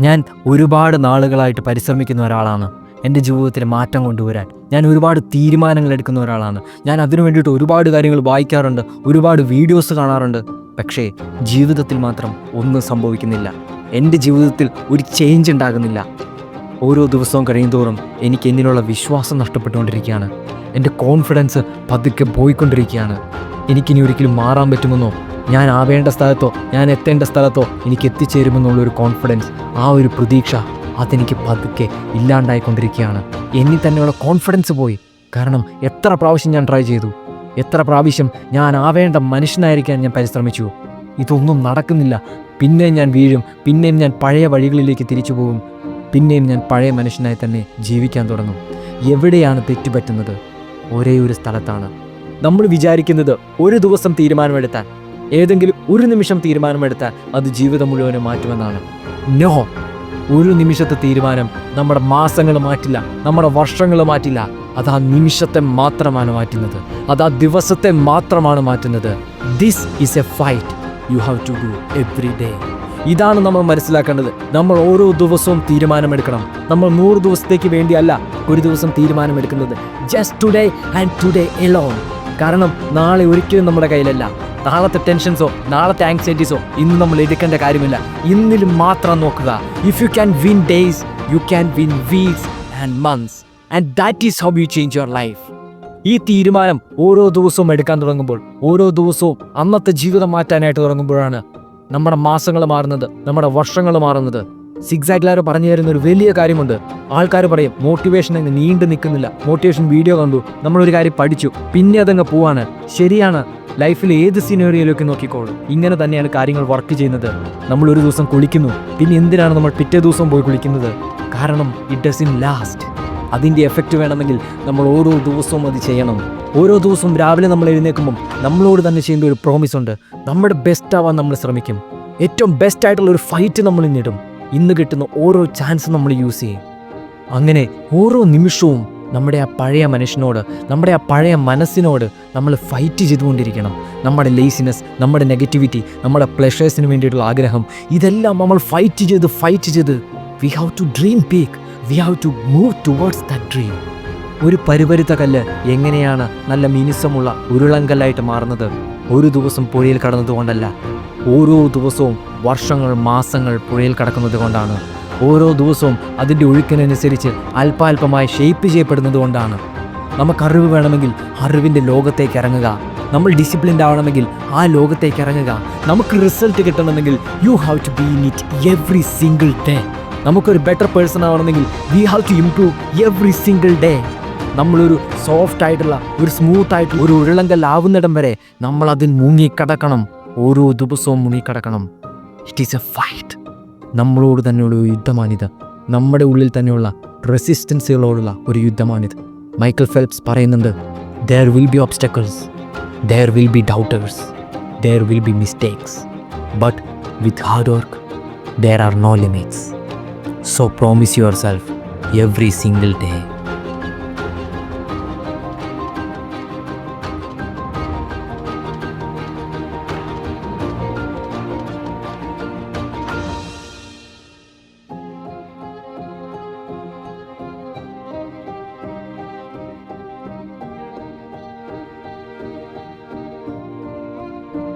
ഞാൻ ഒരുപാട് നാളുകളായിട്ട് പരിശ്രമിക്കുന്ന ഒരാളാണ്. എന്റെ ജീവിതത്തിൽ മാറ്റം കൊണ്ടുവരാൻ. ഞാൻ ഒരുപാട് തീരുമാനങ്ങൾ എടുക്കുന്ന ഒരാളാണ്. ഞാൻ അതിനു വേണ്ടിയിട്ട് ഒരുപാട് കാര്യങ്ങൾ വായിക്കാറുണ്ട്. ഒരുപാട് വീഡിയോസ് കാണാറുണ്ട്. പക്ഷേ ജീവിതത്തിൽ മാത്രം ഒന്നും സംഭവിക്കുന്നില്ല. എന്റെ ജീവിതത്തിൽ ഒരു ചേഞ്ച് ഉണ്ടാകുന്നില്ല. ഓരോ ദിവസവും കഴിയുന്തോറും എനിക്ക് എന്നിലുള്ള വിശ്വാസം നഷ്ടപ്പെട്ടുകൊണ്ടിരിക്കുകയാണ്. എന്റെ കോൺഫിഡൻസ് പതുക്കെ പോയിക്കൊണ്ടിരിക്കുകയാണ്. എനിക്കിനി ഒരിക്കലും മാറാൻ പറ്റുമെന്നോ? ഞാൻ ആവേണ്ട സ്ഥലത്തോ ഞാൻ എത്തേണ്ട സ്ഥലത്തോ എനിക്ക് എത്തിച്ചേരുമെന്നുള്ളൊരു കോൺഫിഡൻസ് ആ ഒരു പ്രതീക്ഷ അതെനിക്ക് പതുക്കെ ഇല്ലാണ്ടായിക്കൊണ്ടിരിക്കുകയാണ്. എന്നിൽ തന്നെയുള്ള കോൺഫിഡൻസ് പോയി. കാരണം എത്ര പ്രാവശ്യം ഞാൻ ട്രൈ ചെയ്തു. എത്ര പ്രാവശ്യം ഞാൻ ആവേണ്ട മനുഷ്യനായിരിക്കാൻ ഞാൻ പരിശ്രമിച്ചു. ഇതൊന്നും നടക്കുന്നില്ല. പിന്നെയും ഞാൻ വീഴും. പിന്നെയും ഞാൻ പഴയ വഴികളിലേക്ക് തിരിച്ചു പോകും. പിന്നെയും ഞാൻ പഴയ മനുഷ്യനായി തന്നെ ജീവിക്കാൻ തുടങ്ങും. എവിടെയാണ് തെറ്റുപറ്റുന്നത് ഒരേ ഒരു സ്ഥലത്താണ്. നമ്മൾ വിചാരിക്കുന്നത് ഒരു ദിവസം തീരുമാനമെടുത്താൽ ഏതെങ്കിലും ഒരു നിമിഷം തീരുമാനമെടുത്താൽ അത് ജീവിതം മുഴുവനും മാറ്റുമെന്നാണ്. നോ ഒരു നിമിഷത്തെ തീരുമാനം നമ്മുടെ മാസങ്ങൾ മാറ്റില്ല നമ്മുടെ വർഷങ്ങൾ മാറ്റില്ല. അത് ആ നിമിഷത്തെ മാത്രമാണ് മാറ്റുന്നത്. അത് ആ ദിവസത്തെ മാത്രമാണ് മാറ്റുന്നത്. This is a fight you have to do every day ഇതാണ് നമ്മൾ മനസ്സിലാക്കേണ്ടത്. നമ്മൾ ഓരോ ദിവസവും തീരുമാനമെടുക്കണം. നമ്മൾ നൂറ് ദിവസത്തേക്ക് വേണ്ടിയല്ല ഒരു ദിവസം തീരുമാനമെടുക്കുന്നത്. Just today and today alone കാരണം നാളെ ഒരിക്കലും നമ്മുടെ കയ്യിലല്ല. നാളത്തെ ടെൻഷൻസോ നാളത്തെ ആങ്സൈറ്റീസോ ഇന്ന് നമ്മൾ എടുക്കേണ്ട കാര്യമില്ല. ഇന്നിൽ മാത്രം നോക്കുക. If you can win days you can win weeks and months and that is how you change your life ഈ തീരുമാനം ഓരോ ദിവസവും എടുക്കാൻ തുടങ്ങുമ്പോൾ ഓരോ ദിവസവും അന്നത്തെ ജീവിതം മാറ്റാനായിട്ട് തുടങ്ങുമ്പോഴാണ് നമ്മുടെ മാസങ്ങൾ മാറുന്നത് നമ്മുടെ വർഷങ്ങൾ മാറുന്നത്. സിക്സാഗ്ലാർ പറഞ്ഞു തരുന്ന ഒരു വലിയ കാര്യമുണ്ട്. ആൾക്കാർ പറയും മോട്ടിവേഷൻ അങ്ങ് നീണ്ടു നിൽക്കുന്നില്ല. മോട്ടിവേഷൻ വീഡിയോ കണ്ടു. നമ്മളൊരു കാര്യം പഠിച്ചു. പിന്നെ അതങ്ങ് പോവാണ്. ശരിയാണ്. ലൈഫിൽ ഏത് സിനേറിയയിലൊക്കെ നോക്കിക്കോളൂ. ഇങ്ങനെ തന്നെയാണ് കാര്യങ്ങൾ വർക്ക് ചെയ്യുന്നത്. നമ്മൾ ഒരു ദിവസം കുളിക്കുന്നു. പിന്നെ എന്തിനാണ് നമ്മൾ പിറ്റേ ദിവസം പോയി കുളിക്കുന്നത്? കാരണം ഇറ്റ് ഡസ് ഇൻ ലാസ്റ്റ് അതിന്റെ എഫക്റ്റ് വേണമെങ്കിൽ നമ്മൾ ഓരോ ദിവസവും അത് ചെയ്യണം. ഓരോ ദിവസവും രാവിലെ നമ്മൾ എഴുന്നേൽക്കുമ്പം നമ്മളോട് തന്നെ ചെയ്യുന്ന ഒരു പ്രോമിസ് ഉണ്ട്. നമ്മുടെ ബെസ്റ്റ് ആവാൻ നമ്മൾ ശ്രമിക്കും. ഏറ്റവും ബെസ്റ്റ് ആയിട്ടുള്ള ഒരു ഫൈറ്റ് നമ്മൾ ഇന്നിടും ഇന്ന് കിട്ടുന്ന ഓരോ ചാൻസും നമ്മൾ യൂസ് ചെയ്യും. അങ്ങനെ ഓരോ നിമിഷവും നമ്മുടെ ആ പഴയ മനുഷ്യനോട് നമ്മുടെ ആ പഴയ മനസ്സിനോട് നമ്മൾ ഫൈറ്റ് ചെയ്തുകൊണ്ടിരിക്കണം. നമ്മുടെ ലേസിനെസ് നമ്മുടെ നെഗറ്റിവിറ്റി നമ്മുടെ പ്ലഷേഴ്സിന് വേണ്ടിയിട്ടുള്ള ആഗ്രഹം ഇതെല്ലാം നമ്മൾ ഫൈറ്റ് ചെയ്ത് ഫൈറ്റ് ചെയ്ത് we have to dream peak we have to move towards the dream ഒരു പരുപരുത്ത കല്ല് എങ്ങനെയാണ് നല്ല മിനുസമുള്ള ഉരുളങ്കല്ലായിട്ട് മാറുന്നത്? ഒരു ദിവസം പുഴയിൽ കടന്നതുകൊണ്ടല്ല ഓരോ ദിവസവും വർഷങ്ങൾ മാസങ്ങൾ പുഴയിൽ കടക്കുന്നത് കൊണ്ടാണ്. ഓരോ ദിവസവും അതിന്റെ ഒഴുക്കിനനുസരിച്ച് അല്പാൽപമായി ഷേപ്പ് ചെയ്യപ്പെടുന്നതുകൊണ്ടാണ് നമുക്ക് അറിവ് വേണമെങ്കിൽ അറിവിന്റെ ലോകത്തേക്ക് ഇറങ്ങുക. നമ്മൾ ഡിസിപ്ലിൻഡ് ആവണമെങ്കിൽ ആ ലോകത്തേക്ക് ഇറങ്ങുക. നമുക്ക് റിസൾട്ട് കിട്ടണമെങ്കിൽ you have to be in it every single day നമുക്കൊരു ബെറ്റർ പേഴ്സൺ ആവണമെങ്കിൽ we have to improve every single day നമ്മളൊരു സോഫ്റ്റ് ആയിട്ടുള്ള ഒരു സ്മൂത്ത് ആയിട്ടുള്ള ഒരു ഉരുളങ്കല്ലാവുന്നിടം വരെ നമ്മൾ അതിൽ മുങ്ങിക്കടക്കണം. ഓരോ ദിവസവും മുങ്ങിക്കടക്കണം. ഇറ്റ് ഈസ് എ ഫൈറ്റ് നമ്മളോട് തന്നെയുള്ള ഒരു യുദ്ധമാണിത്. നമ്മുടെ ഉള്ളിൽ തന്നെയുള്ള റെസിസ്റ്റൻസുകളോടുള്ള ഒരു യുദ്ധമാണിത്. മൈക്കിൾ ഫെൽപ്സ് പറയുന്നുണ്ട് there will be obstacles there will be doubters there will be mistakes but with hard work there are no limits so promise yourself every single day